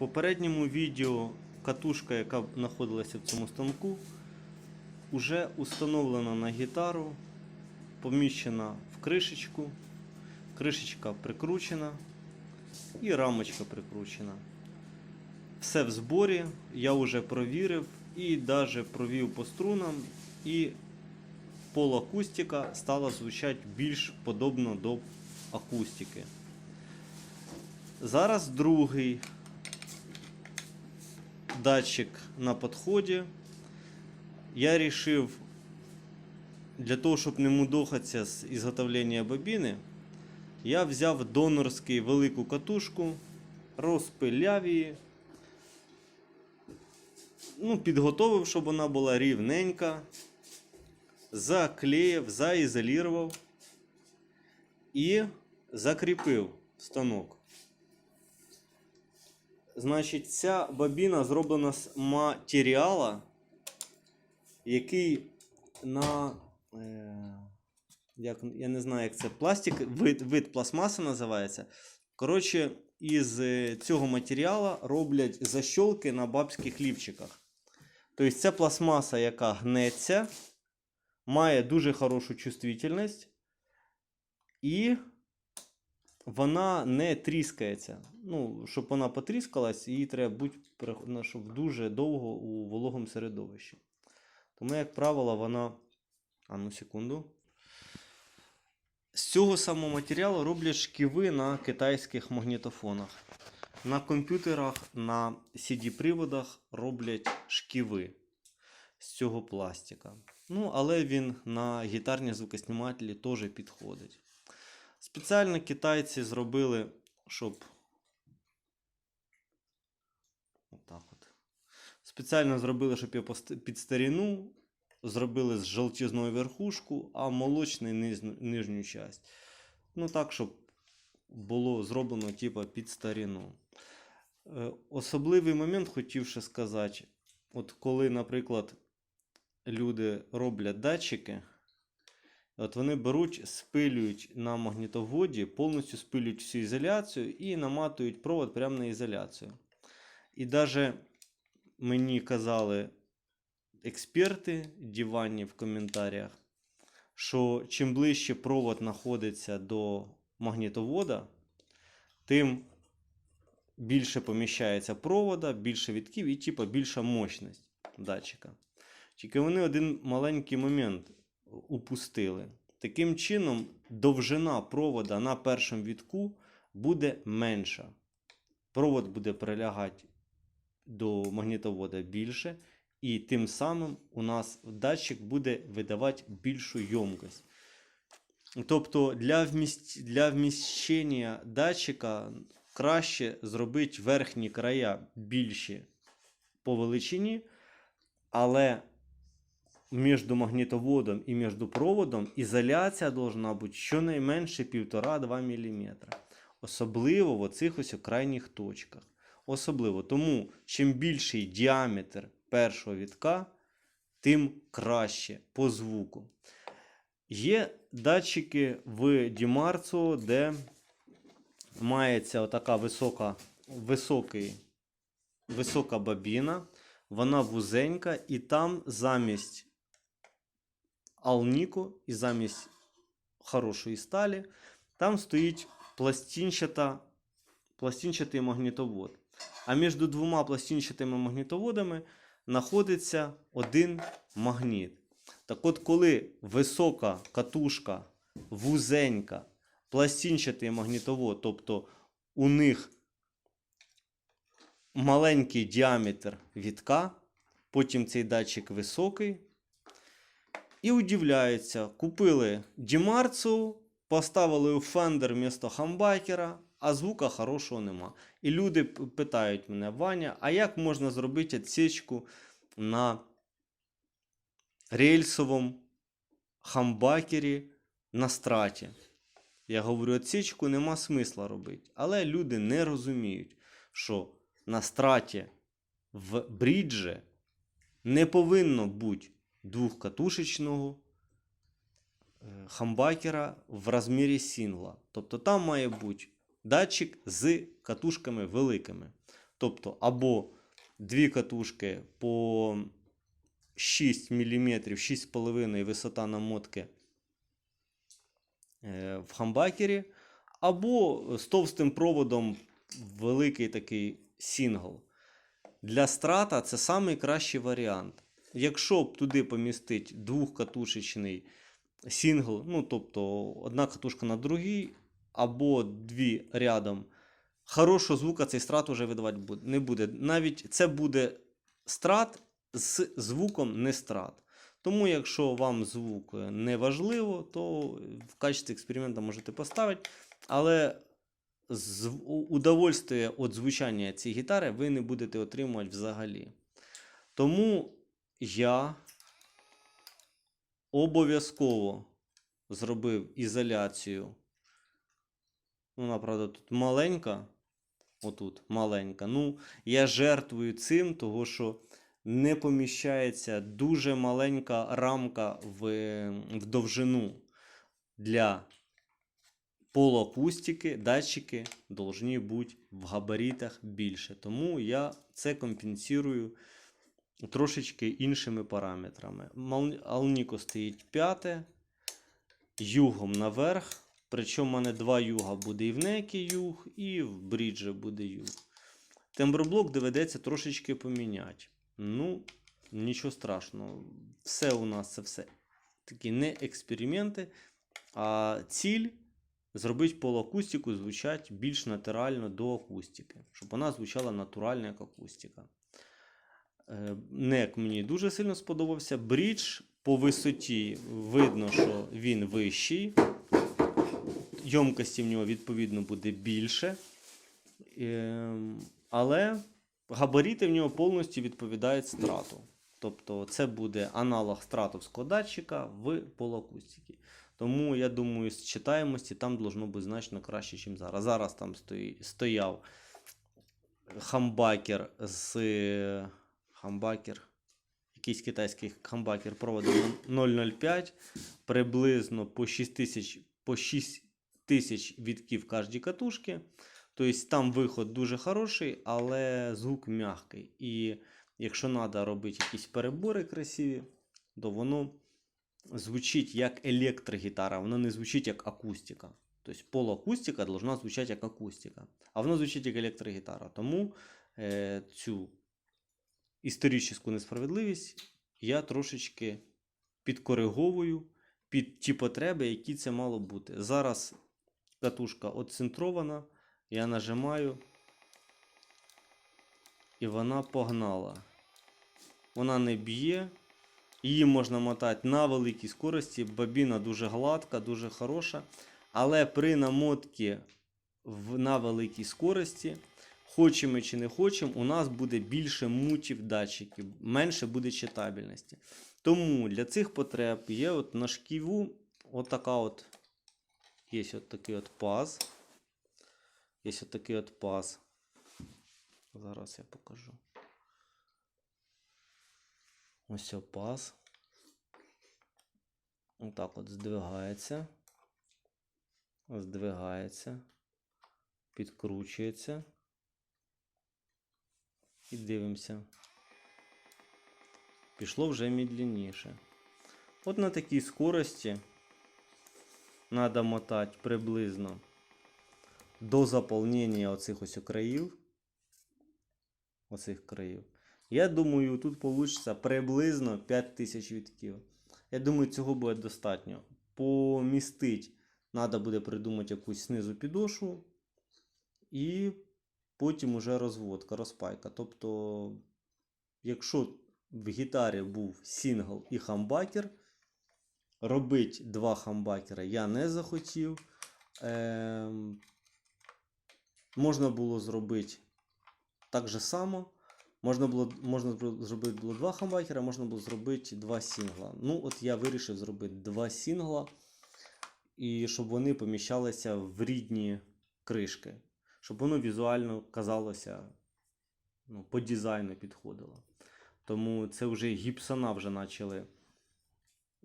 попередньому відео катушка, яка знаходилася в цьому станку, вже установлена на гітару, поміщена в кришечку, кришечка прикручена і рамочка прикручена. Все в зборі, я вже провірив і навіть провів по струнам, і полуакустика стала звучати більш подобно до акустики. Зараз другий датчик на підході. Я вирішив, для того, щоб не мудохатися з ізготовлення бобіни, я взяв донорський велику катушку, розпиляв її, ну, підготовив, щоб вона була рівненька, заклеїв, заізолірував і закріпив станок. Значить, ця бобіна зроблена з матеріала, який на. Е, як, я не знаю, як це пластик, вид, вид пластмаси називається. Коротше, із е, цього матеріалу роблять защолки на бабських лівчиках. Тобто ця пластмаса, яка гнеться, має дуже хорошу чувствительність і вона не тріскається. Ну, щоб вона потріскалась, її треба бути щоб дуже довго у вологому середовищі. Тому, як правило, вона. А ну секунду. З цього самого матеріалу роблять шківи на китайських магнітофонах. На комп'ютерах, на CD-приводах роблять шківи з цього пластика. Ну, але він на гітарні звукоснімателі теж підходить. Спеціально китайці зробили, щоб. Отак от. Спеціально зробили, щоб його під старину зробили з жовтізною верхушку, а молочний низ, нижню часть. Ну так, щоб було зроблено типа під старину. Е, Особливий момент хотів ще сказати. От коли, наприклад, люди роблять датчики, От вони беруть, спилюють на магнітоводі, повністю спилюють всю ізоляцію і наматують провод прямо на ізоляцію. І навіть мені казали експерти диванні в коментарях, що чим ближче провод знаходиться до магнітовода, тим більше поміщається провода, більше відків і типа більша мощність датчика. Тільки вони один маленький момент упустили. Таким чином, довжина провода на першому вітку буде менша. Провод буде прилягати до магнітовода більше, і тим самим у нас датчик буде видавати більшу ємкость. Тобто для, вміст... для вміщення датчика краще зробити верхні края більші по величині, але між магнітоводом і між проводом ізоляція должна бути щонайменше 1,5-2 мм. Особливо в оцих ось точках. Особливо. Тому, чим більший діаметр першого вітка, тим краще по звуку. Є датчики в Дімарцо, де мається отака висока, високий, висока бобіна. Вона вузенька, і там замість алніку і замість хорошої сталі, там стоїть пластинчата, пластинчатий магнітовод. А між двома пластинчатими магнітоводами знаходиться один магніт. Так от, коли висока катушка, вузенька, пластинчатий магнітовод, тобто у них маленький діаметр вітка, потім цей датчик високий. І удивляються, купили Дімарцу, поставили у фендер вмісто хамбакера, а звука хорошого нема. І люди питають мене, Ваня, а як можна зробити відсічку на рельсовому хамбакері на страті? Я говорю, відсічку нема смисла робити. Але люди не розуміють, що на страті в бріджі не повинно бути двохкатушечного е, хамбакера в розмірі сінгла. Тобто там має бути датчик з катушками великими. Тобто, або дві катушки по 6 мм, 6,5 висота намотки е, в хамбакері, або з товстим проводом великий такий сингл. Для страта це найкращий варіант. Якщо б туди помістити двохкатушечний сингл, ну тобто одна катушка на другій, або дві рядом, хорошого звука цей страт уже видавати не буде. Навіть це буде страт з звуком не страт. Тому, якщо вам звук е, не важливо, то в качестві експерименту можете поставити. Але удовольствие від звучання цієї гітари ви не будете отримувати взагалі. Тому я обов'язково зробив ізоляцію. Вона, правда, тут маленька. Отут маленька. Ну, я жертвую цим, того що не поміщається дуже маленька рамка в, в довжину для полуакустики, датчики должні бути в габаритах більше. Тому я це компенсую трошечки іншими параметрами. Алніко стоїть п'яте, югом наверх. Причому в мене два юга буде і в некі юг, і в бріджі буде юг. Темброблок доведеться трошечки поміняти. Ну, нічого страшного. Все у нас це все такі не експерименти, а ціль зробити полуакустику звучати більш натурально до акустики, щоб вона звучала натурально як акустика. Е, Нек мені дуже сильно сподобався. Брідж по висоті видно, що він вищий. Йомкості в нього відповідно буде більше. Ем, Але габарити в нього повністю відповідають страту. Тобто це буде аналог стратовського датчика в полуакустиці. Тому я думаю, з читаємості там должно бути значно краще, ніж зараз. Зараз там стояв хамбакер з хамбакер, якийсь китайський хамбакер проводом 0,05, приблизно по 6 тисяч по 6 тисяч відків кожній катушки. Тобто там виход дуже хороший, але звук м'який. І якщо треба робити якісь перебори красиві, то воно звучить як електрогітара, воно не звучить як акустика. Тобто полуакустика должна звучати як акустика, а воно звучить як електрогітара. Тому е, цю історичну несправедливість я трошечки підкориговую під ті потреби, які це мало бути. Зараз катушка отцентрована, я нажимаю, і вона погнала. Вона не б'є. Її можна мотати на великій скорості. Бобіна дуже гладка, дуже хороша. Але при намотці на великій скорості, хочемо чи не хочемо, у нас буде більше мутів датчиків, менше буде читабельності. Тому для цих потреб є от на шківу отака от, є от такий от паз. Є от такий от паз. Зараз я покажу. Ось о паз. Отак от здвигається. Здвигається. Підкручується. І дивимося. Пішло вже медленніше. От на такій скорості треба мотати приблизно до заповнення оцих ось країв. Оцих країв. Я думаю, тут вийде приблизно 5000 вітків. Я думаю, цього буде достатньо. Помістить, треба буде придумати якусь знизу підошву. І потім уже розводка, розпайка. Тобто, якщо в гітарі був сингл і хамбакер, робити два хамбакера я не захотів. Ем, можна було зробити так же само. Можна було, можна зробити було два хамбакера, можна було зробити два сингла. Ну, от я вирішив зробити два сингла, і щоб вони поміщалися в рідні кришки. Щоб воно візуально казалося, ну, по дизайну підходило. Тому це вже гіпсона вже почали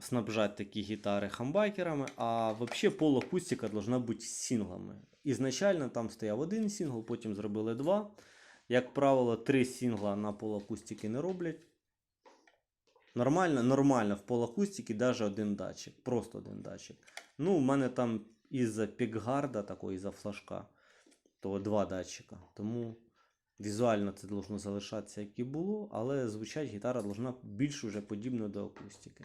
снабжати такі гітари хамбакерами, а взагалі полуакустика должна бути з синглами. Ізначально там стояв один сингл, потім зробили два. Як правило, три сінгла на полуакустики не роблять. Нормально, нормально в полуакустики навіть один датчик. Просто один датчик. Ну, у мене там із-за пікгарда, такого із-за флажка, то два датчика. Тому візуально це должно залишатися, як і було, але звучать гітара должна більш уже подібно до акустики.